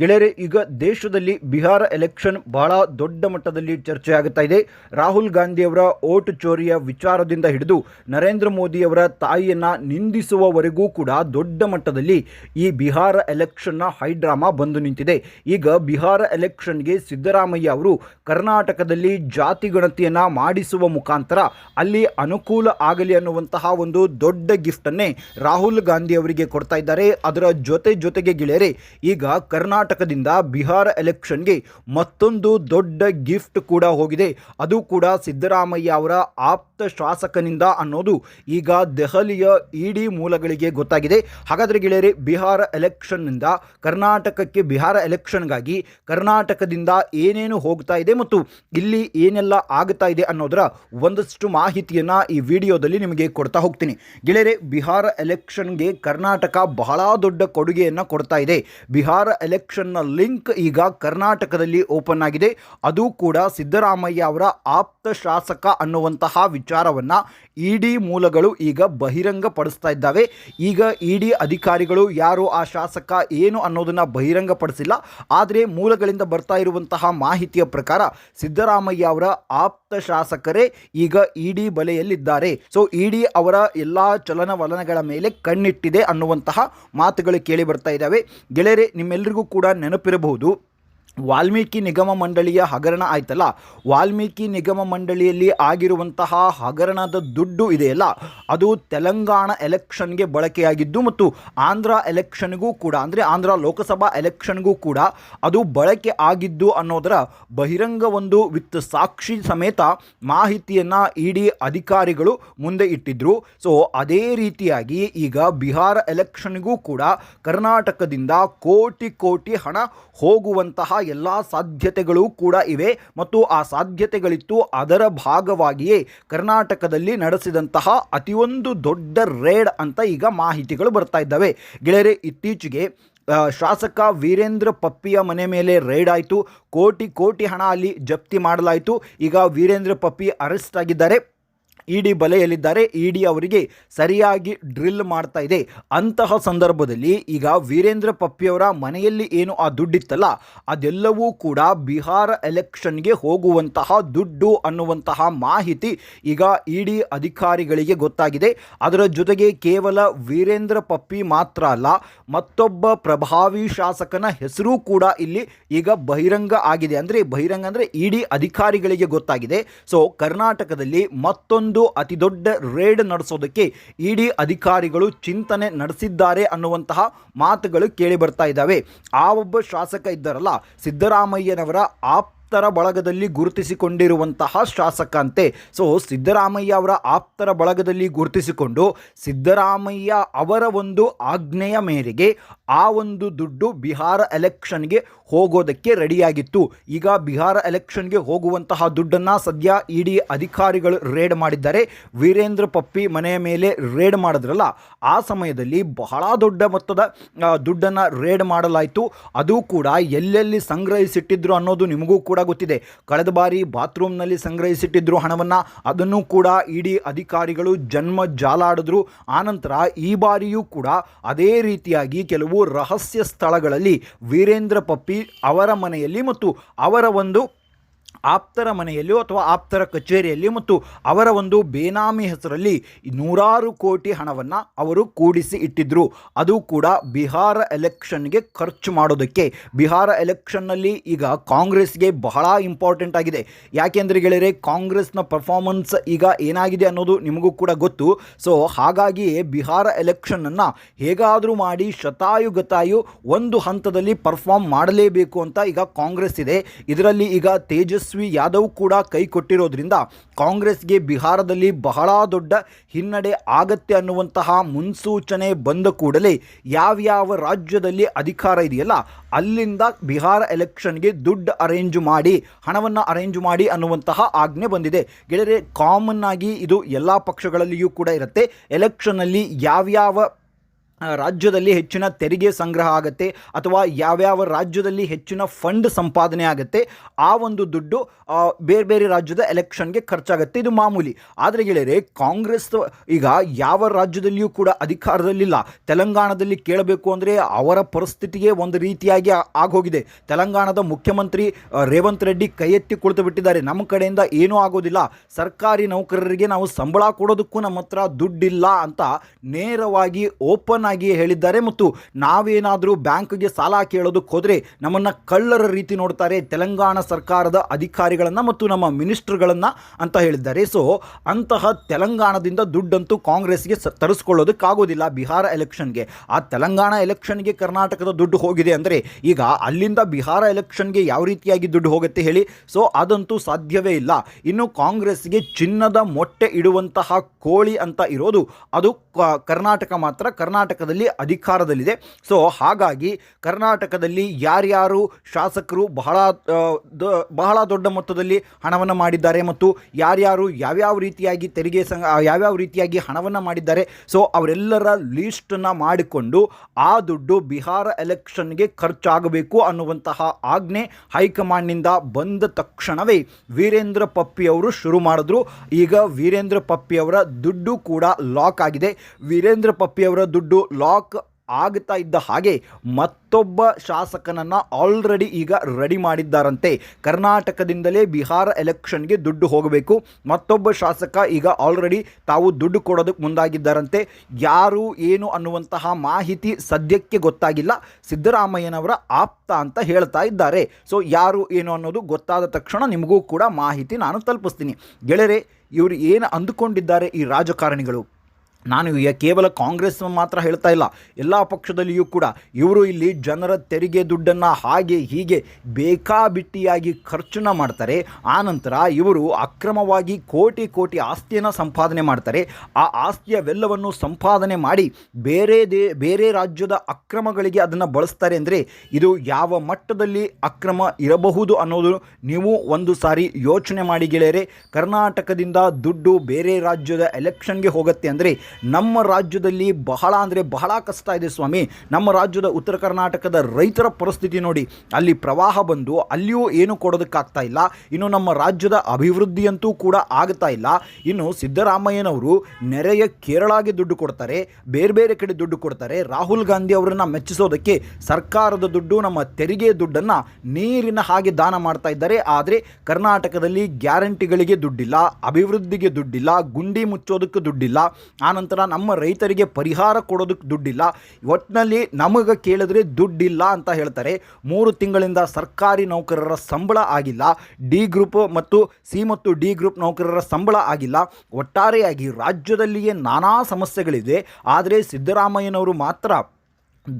ಗೆಳೆಯರೆ, ಈಗ ದೇಶದಲ್ಲಿ ಬಿಹಾರ ಎಲೆಕ್ಷನ್ ಬಹಳ ದೊಡ್ಡ ಮಟ್ಟದಲ್ಲಿ ಚರ್ಚೆ ಆಗುತ್ತಾ ಇದೆ. ರಾಹುಲ್ ಗಾಂಧಿಯವರ ಓಟ್ ಚೋರಿಯ ವಿಚಾರದಿಂದ ಹಿಡಿದು ನರೇಂದ್ರ ಮೋದಿಯವರ ತಾಯಿಯನ್ನು ನಿಂದಿಸುವವರೆಗೂ ಕೂಡ ದೊಡ್ಡ ಮಟ್ಟದಲ್ಲಿ ಈ ಬಿಹಾರ ಎಲೆಕ್ಷನ್ನ ಹೈಡ್ರಾಮಾ ಬಂದು ನಿಂತಿದೆ. ಈಗ ಬಿಹಾರ ಎಲೆಕ್ಷನ್ಗೆ ಸಿದ್ದರಾಮಯ್ಯ ಅವರು ಕರ್ನಾಟಕದಲ್ಲಿ ಜಾತಿ ಗಣತಿಯನ್ನು ಮಾಡಿಸುವ ಮುಖಾಂತರ ಅಲ್ಲಿ ಅನುಕೂಲ ಆಗಲಿ ಅನ್ನುವಂತಹ ಒಂದು ದೊಡ್ಡ ಗಿಫ್ಟನ್ನೇ ರಾಹುಲ್ ಗಾಂಧಿ ಅವರಿಗೆ ಕೊಡ್ತಾ ಇದ್ದಾರೆ. ಅದರ ಜೊತೆ ಜೊತೆಗೆ ಗೆಳೆಯರೆ, ಈಗ ಕರ್ನಾಟಕದಿಂದ ಬಿಹಾರ ಎಲೆಕ್ಷನ್ಗೆ ಮತ್ತೊಂದು ದೊಡ್ಡ ಗಿಫ್ಟ್ ಕೂಡ ಹೋಗಿದೆ. ಅದು ಕೂಡ ಸಿದ್ದರಾಮಯ್ಯ ಅವರ ಆಪ್ತ ಶಾಸಕನಿಂದ ಅನ್ನೋದು ಈಗ ದೆಹಲಿಯ ಇಡಿ ಮೂಲಗಳಿಗೆ ಗೊತ್ತಾಗಿದೆ. ಹಾಗಾದರೆ ಗೆಳೆಯರೆ, ಬಿಹಾರ ಎಲೆಕ್ಷನ್ನಿಂದ ಕರ್ನಾಟಕಕ್ಕೆ ಬಿಹಾರ ಎಲೆಕ್ಷನ್ಗಾಗಿ ಕರ್ನಾಟಕದಿಂದ ಏನೇನು ಹೋಗ್ತಾ ಇದೆ ಮತ್ತು ಇಲ್ಲಿ ಏನೆಲ್ಲ ಆಗ್ತಾ ಇದೆ ಅನ್ನೋದರ ಒಂದಷ್ಟು ಮಾಹಿತಿಯನ್ನು ಈ ವಿಡಿಯೋದಲ್ಲಿ ನಿಮಗೆ ಕೊಡ್ತಾ ಹೋಗ್ತೀನಿ. ಗೆಳೆಯರೆ, ಬಿಹಾರ ಎಲೆಕ್ಷನ್ಗೆ ಕರ್ನಾಟಕ ಬಹಳ ದೊಡ್ಡ ಕೊಡುಗೆಯನ್ನು ಕೊಡ್ತಾ ಇದೆ. ಬಿಹಾರ ಎಲೆಕ್ಷನ್ನ ಲಿಂಕ್ ಈಗ ಕರ್ನಾಟಕದಲ್ಲಿ ಓಪನ್ ಆಗಿದೆ. ಅದು ಕೂಡ ಸಿದ್ದರಾಮಯ್ಯ ಅವರ ಆಪ್ತ ಶಾಸಕ ಅನ್ನುವಂತಹ ವಿಚಾರವನ್ನು ಇಡಿ ಮೂಲಗಳು ಈಗ ಬಹಿರಂಗಪಡಿಸ್ತಾ ಇದ್ದಾವೆ. ಈಗ ಇಡಿ ಅಧಿಕಾರಿಗಳು ಯಾರು ಆ ಶಾಸಕ ಏನು ಅನ್ನೋದನ್ನು ಬಹಿರಂಗಪಡಿಸಿಲ್ಲ. ಆದರೆ ಮೂಲಗಳಿಂದ ಬರ್ತಾ ಇರುವಂತಹ ಮಾಹಿತಿಯ ಪ್ರಕಾರ ಸಿದ್ದರಾಮಯ್ಯ ಅವರ ಆಪ್ತ ಶಾಸಕರೇ ಈಗ ಇಡಿ ಬಲೆಯಲ್ಲಿದ್ದಾರೆ. ಸೊ, ಇಡಿ ಅವರ ಎಲ್ಲ ಚಲನವಲನಗಳ ಮೇಲೆ ಕಣ್ಣಿಟ್ಟಿದೆ ಅನ್ನುವಂತಹ ಮಾತುಗಳು ಕೇಳಿ ಬರ್ತಾ ಇದ್ದಾವೆ. ಗೆಳೆಯರೆ ನಿಮ್ಮೆಲ್ಲರಿಗೂ ಕೂಡ ನೆನಪಿರಬಹುದು. ವಾಲ್ಮೀಕಿ ನಿಗಮ ಮಂಡಳಿಯ ಹಗರಣ ಆಯ್ತಲ್ಲ? ವಾಲ್ಮೀಕಿ ನಿಗಮ ಮಂಡಳಿಯಲ್ಲಿ ಆಗಿರುವಂತಹ ಹಗರಣದ ದುಡ್ಡು ಇದೆಯಲ್ಲ? ಅದು ತೆಲಂಗಾಣ ಎಲೆಕ್ಷನ್ಗೆ ಬಳಕೆಯಾಗಿದ್ದು ಮತ್ತು ಆಂಧ್ರ ಎಲೆಕ್ಷನ್ಗೂ ಕೂಡ, ಅಂದರೆ ಆಂಧ್ರ ಲೋಕಸಭಾ ಎಲೆಕ್ಷನ್ಗೂ ಕೂಡ ಅದು ಬಳಕೆ ಆಗಿದ್ದು ಅನ್ನೋದರ ಬಹಿರಂಗ ಒಂದು ವಿತ್ ಸಾಕ್ಷಿ ಸಮೇತ ಮಾಹಿತಿಯನ್ನು ಇಡಿ ಅಧಿಕಾರಿಗಳು ಮುಂದೆ ಇಟ್ಟಿದ್ರು. ಸೊ ಅದೇ ರೀತಿಯಾಗಿ ಈಗ ಬಿಹಾರ ಎಲೆಕ್ಷನ್ಗೂ ಕೂಡ ಕರ್ನಾಟಕದಿಂದ ಕೋಟಿ ಕೋಟಿ ಹಣ ಹೋಗುವಂತಹ ಎಲ್ಲ ಸಾಧ್ಯತೆಗಳು ಕೂಡ ಇವೆ ಮತ್ತು ಆ ಸಾಧ್ಯತೆಗಳಿತ್ತು ಅದರ ಭಾಗವಾಗಿಯೇ ಕರ್ನಾಟಕದಲ್ಲಿ ನಡೆಸಿದಂತಹ ಅತಿಯೊಂದು ದೊಡ್ಡ ರೇಡ್ ಅಂತ ಈಗ ಮಾಹಿತಿಗಳು ಬರ್ತಾ ಇದ್ದಾವೆ. ಗೆಳೆಯರೆ, ಇತ್ತೀಚೆಗೆ ಶಾಸಕ ವೀರೇಂದ್ರ ಪಪ್ಪಿಯ ಮನೆ ಮೇಲೆ ರೈಡ್ ಆಯಿತು. ಕೋಟಿ ಕೋಟಿ ಹಣ ಅಲ್ಲಿ ಜಪ್ತಿ ಮಾಡಲಾಯಿತು. ಈಗ ವೀರೇಂದ್ರ ಪಪ್ಪಿ ಅರೆಸ್ಟ್ ಆಗಿದ್ದಾರೆ. ಇಡಿ ಬಲೆಯಲ್ಲಿದ್ದಾರೆ. ಇಡಿ ಅವರಿಗೆ ಸರಿಯಾಗಿ ಡ್ರಿಲ್ ಮಾಡ್ತಾ ಇದೆ. ಅಂತಹ ಸಂದರ್ಭದಲ್ಲಿ ಈಗ ವೀರೇಂದ್ರ ಪಪ್ಪಿಯವರ ಮನೆಯಲ್ಲಿ ಏನು ಆ ದುಡ್ಡಿತ್ತಲ್ಲ, ಅದೆಲ್ಲವೂ ಕೂಡ ಬಿಹಾರ ಎಲೆಕ್ಷನ್ಗೆ ಹೋಗುವಂತಹ ದುಡ್ಡು ಅನ್ನುವಂತಹ ಮಾಹಿತಿ ಈಗ ಇಡಿ ಅಧಿಕಾರಿಗಳಿಗೆ ಗೊತ್ತಾಗಿದೆ. ಅದರ ಜೊತೆಗೆ ಕೇವಲ ವೀರೇಂದ್ರ ಪಪ್ಪಿ ಮಾತ್ರ ಅಲ್ಲ, ಮತ್ತೊಬ್ಬ ಪ್ರಭಾವಿ ಶಾಸಕನ ಹೆಸರು ಕೂಡ ಇಲ್ಲಿ ಈಗ ಬಹಿರಂಗ ಆಗಿದೆ. ಅಂದರೆ ಬಹಿರಂಗ ಅಂದರೆ ಇಡಿ ಅಧಿಕಾರಿಗಳಿಗೆ ಗೊತ್ತಾಗಿದೆ. ಸೊ ಕರ್ನಾಟಕದಲ್ಲಿ ಮತ್ತೊಂದು ಅತಿ ದೊಡ್ಡ ರೇಡ್ ನಡೆಸೋದಕ್ಕೆ ಇಡಿ ಅಧಿಕಾರಿಗಳು ಚಿಂತನೆ ನಡೆಸಿದ್ದಾರೆ ಅನ್ನುವಂತಹ ಮಾತುಗಳು ಕೇಳಿ ಬರ್ತಾ ಇದ್ದಾವೆ. ಆ ಒಬ್ಬ ಶಾಸಕ ಇದ್ದಾರಲ್ಲ ಸಿದ್ದರಾಮಯ್ಯನವರ ಆಪ್ತರ ಬಳಗದಲ್ಲಿ ಗುರುತಿಸಿಕೊಂಡಿರುವಂತಹ ಶಾಸಕ ಅಂತೆ ಸೊ ಸಿದ್ದರಾಮಯ್ಯ ಅವರ ಆಪ್ತರ ಬಳಗದಲ್ಲಿ ಗುರುತಿಸಿಕೊಂಡು ಸಿದ್ದರಾಮಯ್ಯ ಅವರ ಒಂದು ಆಜ್ಞೆಯ ಮೇರೆಗೆ ಆ ಒಂದು ದುಡ್ಡು ಬಿಹಾರ ಎಲೆಕ್ಷನ್ಗೆ ಹೋಗೋದಕ್ಕೆ ರೆಡಿಯಾಗಿತ್ತು. ಈಗ ಬಿಹಾರ ಎಲೆಕ್ಷನ್ಗೆ ಹೋಗುವಂತಹ ದುಡ್ಡನ್ನು ಸದ್ಯ ಇಡಿ ಅಧಿಕಾರಿಗಳು ರೇಡ್ ಮಾಡಿದ್ದಾರೆ. ವೀರೇಂದ್ರ ಪಪ್ಪಿ ಮನೆಯ ಮೇಲೆ ರೇಡ್ ಮಾಡಿದ್ರಲ್ಲ, ಆ ಸಮಯದಲ್ಲಿ ಬಹಳ ದೊಡ್ಡ ಮೊತ್ತದ ದುಡ್ಡನ್ನು ರೇಡ್ ಮಾಡಲಾಯಿತು. ಅದು ಕೂಡ ಎಲ್ಲೆಲ್ಲಿ ಸಂಗ್ರಹಿಸಿಟ್ಟಿದ್ರು ಅನ್ನೋದು ನಿಮಗೂ ಕೂಡ ಗೊತ್ತಿದೆ ಕಳೆದ ಬಾರಿ ಬಾತ್ರೂಮ್ನಲ್ಲಿ ಸಂಗ್ರಹಿಸಿಟ್ಟಿದ್ರು ಹಣವನ್ನು ಅದನ್ನು ಕೂಡ ಇಡಿ ಅಧಿಕಾರಿಗಳು ಜನ್ಮ ಜಾಲಾಡಿದ್ರು. ಆನಂತರ ಈ ಬಾರಿಯೂ ಕೂಡ ಅದೇ ರೀತಿಯಾಗಿ ಕೆಲವು ರಹಸ್ಯ ಸ್ಥಳಗಳಲ್ಲಿ ವೀರೇಂದ್ರ ಪಪ್ಪಿ ಅವರ ಮನೆಯಲ್ಲಿ ಮತ್ತು ಅವರ ಒಂದು ಆಪ್ತರ ಮನೆಯಲ್ಲಿಯೋ ಅಥವಾ ಆಪ್ತರ ಕಚೇರಿಯಲ್ಲಿ ಮತ್ತು ಅವರ ಒಂದು ಬೇನಾಮಿ ಹೆಸರಲ್ಲಿ ನೂರಾರು ಕೋಟಿ ಹಣವನ್ನು ಅವರು ಕೂಡಿಸಿ ಇಟ್ಟಿದ್ದರು ಅದು ಕೂಡ ಬಿಹಾರ ಎಲೆಕ್ಷನ್ಗೆ ಖರ್ಚು ಮಾಡೋದಕ್ಕೆ. ಬಿಹಾರ ಎಲೆಕ್ಷನ್ನಲ್ಲಿ ಈಗ ಕಾಂಗ್ರೆಸ್ಗೆ ಬಹಳ ಇಂಪಾರ್ಟೆಂಟ್ ಆಗಿದೆ. ಯಾಕೆಂದರೆ ಗೆಳೆಯರೆ, ಕಾಂಗ್ರೆಸ್ನ ಪರ್ಫಾರ್ಮೆನ್ಸ್ ಈಗ ಏನಾಗಿದೆ ಅನ್ನೋದು ನಿಮಗೂ ಕೂಡ ಗೊತ್ತು. ಸೊ, ಹಾಗಾಗಿಯೇ ಬಿಹಾರ ಎಲೆಕ್ಷನನ್ನು ಹೇಗಾದರೂ ಮಾಡಿ ಶತಾಯುಗತಾಯು ಒಂದು ಹಂತದಲ್ಲಿ ಪರ್ಫಾರ್ಮ್ ಮಾಡಲೇಬೇಕು ಅಂತ ಈಗ ಕಾಂಗ್ರೆಸ್ ಇದೆ. ಇದರಲ್ಲಿ ಈಗ ತೇಜಸ್ವಿ ಯಾದವ್ ಕೂಡ ಕೈ ಕೊಟ್ಟಿರೋದ್ರಿಂದ ಕಾಂಗ್ರೆಸ್ಗೆ ಬಿಹಾರದಲ್ಲಿ ಬಹಳ ದೊಡ್ಡ ಹಿನ್ನಡೆ ಆಗತ್ತೆ ಅನ್ನುವಂತಹ ಮುನ್ಸೂಚನೆ ಬಂದ ಕೂಡಲೇ ಯಾವ್ಯಾವ ರಾಜ್ಯದಲ್ಲಿ ಅಧಿಕಾರ ಇದೆಯಲ್ಲ, ಅಲ್ಲಿಂದ ಬಿಹಾರ ಎಲೆಕ್ಷನ್ಗೆ ದುಡ್ಡು ಅರೇಂಜ್ ಮಾಡಿ, ಹಣವನ್ನು ಅರೇಂಜ್ ಮಾಡಿ ಅನ್ನುವಂತಹ ಆಜ್ಞೆ ಬಂದಿದೆ. ಗೆಳೆಯರೆ, ಕಾಮನ್ ಆಗಿ ಇದು ಎಲ್ಲ ಪಕ್ಷಗಳಲ್ಲಿಯೂ ಕೂಡ ಇರುತ್ತೆ. ಎಲೆಕ್ಷನ್ನಲ್ಲಿ ಯಾವ್ಯಾವ ರಾಜ್ಯದಲ್ಲಿ ಹೆಚ್ಚಿನ ತೆರಿಗೆ ಸಂಗ್ರಹ ಆಗುತ್ತೆ ಅಥವಾ ಯಾವ್ಯಾವ ರಾಜ್ಯದಲ್ಲಿ ಹೆಚ್ಚಿನ ಫಂಡ್ ಸಂಪಾದನೆ ಆಗುತ್ತೆ, ಆ ಒಂದು ದುಡ್ಡು ಬೇರೆ ಬೇರೆ ರಾಜ್ಯದ ಎಲೆಕ್ಷನ್ಗೆ ಖರ್ಚಾಗುತ್ತೆ. ಇದು ಮಾಮೂಲಿ. ಆದರೆ ಗೆಳೆಯರೆ, ಕಾಂಗ್ರೆಸ್ ಈಗ ಯಾವ ರಾಜ್ಯದಲ್ಲಿಯೂ ಕೂಡ ಅಧಿಕಾರದಲ್ಲಿಲ್ಲ. ತೆಲಂಗಾಣದಲ್ಲಿ ಕೇಳಬೇಕು ಅಂದರೆ ಅವರ ಪರಿಸ್ಥಿತಿಗೆ ಒಂದು ರೀತಿಯಾಗಿ ಆಗೋಗಿದೆ. ತೆಲಂಗಾಣದ ಮುಖ್ಯಮಂತ್ರಿ ರೇವಂತ್ ರೆಡ್ಡಿ ಕೈ ಎತ್ತಿ ಕುಳಿತು ಬಿಟ್ಟಿದ್ದಾರೆ. ನಮ್ಮ ಕಡೆಯಿಂದ ಏನೂ ಆಗೋದಿಲ್ಲ. ಸರ್ಕಾರಿ ನೌಕರರಿಗೆ ನಾವು ಸಂಬಳ ಕೊಡೋದಕ್ಕೂ ನಮ್ಮ ಹತ್ರ ದುಡ್ಡಿಲ್ಲ ಅಂತ ನೇರವಾಗಿ ಓಪನ್ ಹೇಳಿದ್ದಾರೆ ಮತ್ತು ನಾವೇನಾದರೂ ಬ್ಯಾಂಕ್ಗೆ ಸಾಲ ಕೇಳೋದಕ್ಕೆ ಹೋದರೆ ನಮ್ಮನ್ನು ಕಳ್ಳರ ರೀತಿ ನೋಡ್ತಾರೆ ತೆಲಂಗಾಣ ಸರ್ಕಾರದ ಅಧಿಕಾರಿಗಳನ್ನು ಮತ್ತು ನಮ್ಮ ಮಿನಿಸ್ಟರ್ಗಳನ್ನು ಅಂತ ಹೇಳಿದ್ದಾರೆ. ಸೊ, ಅಂತಹ ತೆಲಂಗಾಣದಿಂದ ದುಡ್ಡಂತೂ ಕಾಂಗ್ರೆಸ್ಗೆ ತರಿಸ್ಕೊಳ್ಳೋದಕ್ಕಾಗೋದಿಲ್ಲ ಬಿಹಾರ ಎಲೆಕ್ಷನ್ಗೆ. ಆ ತೆಲಂಗಾಣ ಎಲೆಕ್ಷನ್ಗೆ ಕರ್ನಾಟಕದ ದುಡ್ಡು ಹೋಗಿದೆ ಅಂದರೆ ಈಗ ಅಲ್ಲಿಂದ ಬಿಹಾರ ಎಲೆಕ್ಷನ್ಗೆ ಯಾವ ರೀತಿಯಾಗಿ ದುಡ್ಡು ಹೋಗುತ್ತೆ ಹೇಳಿ? ಸೊ, ಅದಂತೂ ಸಾಧ್ಯವೇ ಇಲ್ಲ. ಇನ್ನು ಕಾಂಗ್ರೆಸ್ಗೆ ಚಿನ್ನದ ಮೊಟ್ಟೆ ಇಡುವಂತಹ ಕೋಳಿ ಅಂತ ಇರೋದು ಅದು ಕರ್ನಾಟಕ ಮಾತ್ರ. ಕರ್ನಾಟಕದಲ್ಲಿ ಅಧಿಕಾರದಲ್ಲಿದೆ. ಸೊ ಹಾಗಾಗಿ ಕರ್ನಾಟಕದಲ್ಲಿ ಯಾರ್ಯಾರು ಶಾಸಕರು ಬಹಳ ಬಹಳ ದೊಡ್ಡ ಮೊತ್ತದಲ್ಲಿ ಹಣವನ್ನು ಮಾಡಿದ್ದಾರೆ ಮತ್ತು ಯಾರ್ಯಾರು ಯಾವ್ಯಾವ ರೀತಿಯಾಗಿ ತೆರಿಗೆ ಸಂಘ ಯಾವ್ಯಾವ ರೀತಿಯಾಗಿ ಹಣವನ್ನು ಮಾಡಿದ್ದಾರೆ ಸೊ ಅವರೆಲ್ಲರ ಲೀಸ್ಟನ್ನು ಮಾಡಿಕೊಂಡು ಆ ದುಡ್ಡು ಬಿಹಾರ ಎಲೆಕ್ಷನ್ಗೆ ಖರ್ಚಾಗಬೇಕು ಅನ್ನುವಂತಹ ಆಜ್ಞೆ ಹೈಕಮಾಂಡ್ನಿಂದ ಬಂದ ತಕ್ಷಣವೇ ವೀರೇಂದ್ರ ಪಪ್ಪಿ ಅವರು ಶುರು ಮಾಡಿದ್ರು. ಈಗ ವೀರೇಂದ್ರ ಪಪ್ಪಿ ಅವರ ದುಡ್ಡು ಕೂಡ ಲಾಕ್ ಆಗಿದೆ. ವೀರೇಂದ್ರ ಪಪ್ಪಿ ಅವರ ದುಡ್ಡು ಲಾಕ್ ಆಗ್ತಾ ಇದ್ದ ಹಾಗೆ ಮತ್ತೊಬ್ಬ ಶಾಸಕನನ್ನು ಆಲ್ರೆಡಿ ಈಗ ರೆಡಿ ಮಾಡಿದ್ದಾರಂತೆ. ಕರ್ನಾಟಕದಿಂದಲೇ ಬಿಹಾರ ಎಲೆಕ್ಷನ್ಗೆ ದುಡ್ಡು ಹೋಗಬೇಕು. ಮತ್ತೊಬ್ಬ ಶಾಸಕ ಈಗ ಆಲ್ರೆಡಿ ತಾವು ದುಡ್ಡು ಕೊಡೋದಕ್ಕೆ ಮುಂದಾಗಿದ್ದಾರಂತೆ. ಯಾರು, ಏನು ಅನ್ನುವಂತಹ ಮಾಹಿತಿ ಸದ್ಯಕ್ಕೆ ಗೊತ್ತಾಗಿಲ್ಲ. ಸಿದ್ದರಾಮಯ್ಯನವರ ಆಪ್ತ ಅಂತ ಹೇಳ್ತಾ ಇದ್ದಾರೆ. ಸೊ ಯಾರು, ಏನು ಅನ್ನೋದು ಗೊತ್ತಾದ ತಕ್ಷಣ ನಿಮಗೂ ಕೂಡ ಮಾಹಿತಿ ನಾನು ತಲುಪಿಸ್ತೀನಿ. ಗೆಳೆಯರೆ, ಇವರು ಏನು ಅಂದುಕೊಂಡಿದ್ದಾರೆ ಈ ರಾಜಕಾರಣಿಗಳು? ನಾನು ಕೇವಲ ಕಾಂಗ್ರೆಸ್ ಮಾತ್ರ ಹೇಳ್ತಾ ಇಲ್ಲ, ಎಲ್ಲ ಪಕ್ಷದಲ್ಲಿಯೂ ಕೂಡ. ಇವರು ಇಲ್ಲಿ ಜನರ ತೆರಿಗೆ ದುಡ್ಡನ್ನು ಹಾಗೆ ಹೀಗೆ ಬೇಕಾಬಿಟ್ಟಿಯಾಗಿ ಖರ್ಚನ್ನ ಮಾಡ್ತಾರೆ. ಆನಂತರ ಇವರು ಅಕ್ರಮವಾಗಿ ಕೋಟಿ ಕೋಟಿ ಆಸ್ತಿಯನ್ನು ಸಂಪಾದನೆ ಮಾಡ್ತಾರೆ. ಆ ಆಸ್ತಿಯವೆಲ್ಲವನ್ನು ಸಂಪಾದನೆ ಮಾಡಿ ಬೇರೆ ದೇ, ಬೇರೆ ರಾಜ್ಯದ ಅಕ್ರಮಗಳಿಗೆ ಅದನ್ನು ಬಳಸ್ತಾರೆ ಅಂದರೆ ಇದು ಯಾವ ಮಟ್ಟದಲ್ಲಿ ಅಕ್ರಮ ಇರಬಹುದು ಅನ್ನೋದು ನೀವು ಒಂದು ಸಾರಿ ಯೋಚನೆ ಮಾಡಿ ಗೆಳೆಯರೆ. ಕರ್ನಾಟಕದಿಂದ ದುಡ್ಡು ಬೇರೆ ರಾಜ್ಯದ ಎಲೆಕ್ಷನ್ಗೆ ಹೋಗುತ್ತೆ ಅಂದರೆ ನಮ್ಮ ರಾಜ್ಯದಲ್ಲಿ ಬಹಳ ಅಂದರೆ ಬಹಳ ಕಷ್ಟ ಇದೆ ಸ್ವಾಮಿ. ನಮ್ಮ ರಾಜ್ಯದ ಉತ್ತರ ಕರ್ನಾಟಕದ ರೈತರ ಪರಿಸ್ಥಿತಿ ನೋಡಿ. ಅಲ್ಲಿ ಪ್ರವಾಹ ಬಂದು ಅಲ್ಲಿಯೂ ಏನು ಕೊಡೋದಕ್ಕಾಗ್ತಾ ಇಲ್ಲ. ಇನ್ನು ನಮ್ಮ ರಾಜ್ಯದ ಅಭಿವೃದ್ಧಿಯಂತೂ ಕೂಡ ಆಗ್ತಾ ಇಲ್ಲ. ಇನ್ನು ಸಿದ್ದರಾಮಯ್ಯನವರು ನೆರೆಯ ಕೇರಳಗೆ ದುಡ್ಡು ಕೊಡ್ತಾರೆ, ಬೇರೆ ಬೇರೆ ಕಡೆ ದುಡ್ಡು ಕೊಡ್ತಾರೆ. ರಾಹುಲ್ ಗಾಂಧಿ ಅವರನ್ನು ಮೆಚ್ಚಿಸೋದಕ್ಕೆ ಸರ್ಕಾರದ ದುಡ್ಡು, ನಮ್ಮ ತೆರಿಗೆ ದುಡ್ಡನ್ನು ನೀರಿನ ಹಾಗೆ ದಾನ ಮಾಡ್ತಾ ಇದ್ದಾರೆ. ಆದರೆ ಕರ್ನಾಟಕದಲ್ಲಿ ಗ್ಯಾರಂಟಿಗಳಿಗೆ ದುಡ್ಡಿಲ್ಲ, ಅಭಿವೃದ್ಧಿಗೆ ದುಡ್ಡಿಲ್ಲ, ಗುಂಡಿ ಮುಚ್ಚೋದಕ್ಕೆ ದುಡ್ಡಿಲ್ಲ. ಆನಂತರ ನಮ್ಮ ರೈತರಿಗೆ ಪರಿಹಾರ ಕೊಡೋದಕ್ಕೆ ದುಡ್ಡಿಲ್ಲ. ಒಟ್ಟಿನಲ್ಲಿ ನಮಗೆ ಕೇಳಿದ್ರೆ ದುಡ್ಡಿಲ್ಲ ಅಂತ ಹೇಳ್ತಾರೆ. ಮೂರು ತಿಂಗಳಿಂದ ಸರ್ಕಾರಿ ನೌಕರರ ಸಂಬಳ ಆಗಿಲ್ಲ. ಡಿ ಗ್ರೂಪ್ ಮತ್ತು ಸಿ ಮತ್ತು ಡಿ ಗ್ರೂಪ್ ನೌಕರರ ಸಂಬಳ ಆಗಿಲ್ಲ. ಒಟ್ಟಾರೆಯಾಗಿ ರಾಜ್ಯದಲ್ಲಿಯೇ ನಾನಾ ಸಮಸ್ಯೆಗಳಿದೆ. ಆದರೆ ಸಿದ್ದರಾಮಯ್ಯನವರು ಮಾತ್ರ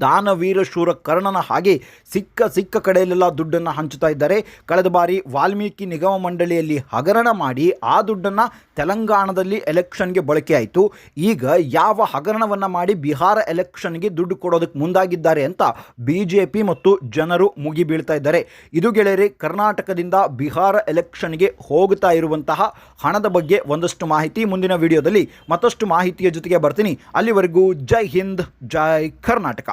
ದಾನವೀರ ಶೂರ ಕರ್ಣನ ಹಾಗೆ ಸಿಕ್ಕ ಸಿಕ್ಕ ಕಡೆಯಲ್ಲೆಲ್ಲ ದುಡ್ಡನ್ನು ಹಂಚುತ್ತಾ ಇದ್ದಾರೆ. ಕಳೆದ ಬಾರಿ ವಾಲ್ಮೀಕಿ ನಿಗಮ ಮಂಡಳಿಯಲ್ಲಿ ಹಗರಣ ಮಾಡಿ ಆ ದುಡ್ಡನ್ನು ತೆಲಂಗಾಣದಲ್ಲಿ ಎಲೆಕ್ಷನ್ಗೆ ಬಳಕೆ ಆಯಿತು. ಈಗ ಯಾವ ಹಗರಣವನ್ನು ಮಾಡಿ ಬಿಹಾರ ಎಲೆಕ್ಷನ್ಗೆ ದುಡ್ಡು ಕೊಡೋದಕ್ಕೆ ಮುಂದಾಗಿದ್ದಾರೆ ಅಂತ ಬಿ ಜೆ ಪಿ ಮತ್ತು ಜನರು ಮುಗಿಬೀಳ್ತಾ ಇದ್ದಾರೆ. ಇದು ಗೆಳೆಯರೆ, ಕರ್ನಾಟಕದಿಂದ ಬಿಹಾರ ಎಲೆಕ್ಷನ್ಗೆ ಹೋಗ್ತಾ ಇರುವಂತಹ ಹಣದ ಬಗ್ಗೆ ಒಂದಷ್ಟು ಮಾಹಿತಿ ಮುಂದಿನ ವಿಡಿಯೋದಲ್ಲಿ ಮತ್ತಷ್ಟು ಮಾಹಿತಿಯ ಜೊತೆಗೆ ಬರ್ತೀನಿ. ಅಲ್ಲಿವರೆಗೂ ಜೈ ಹಿಂದ್, ಜೈ ಕರ್ನಾಟಕ.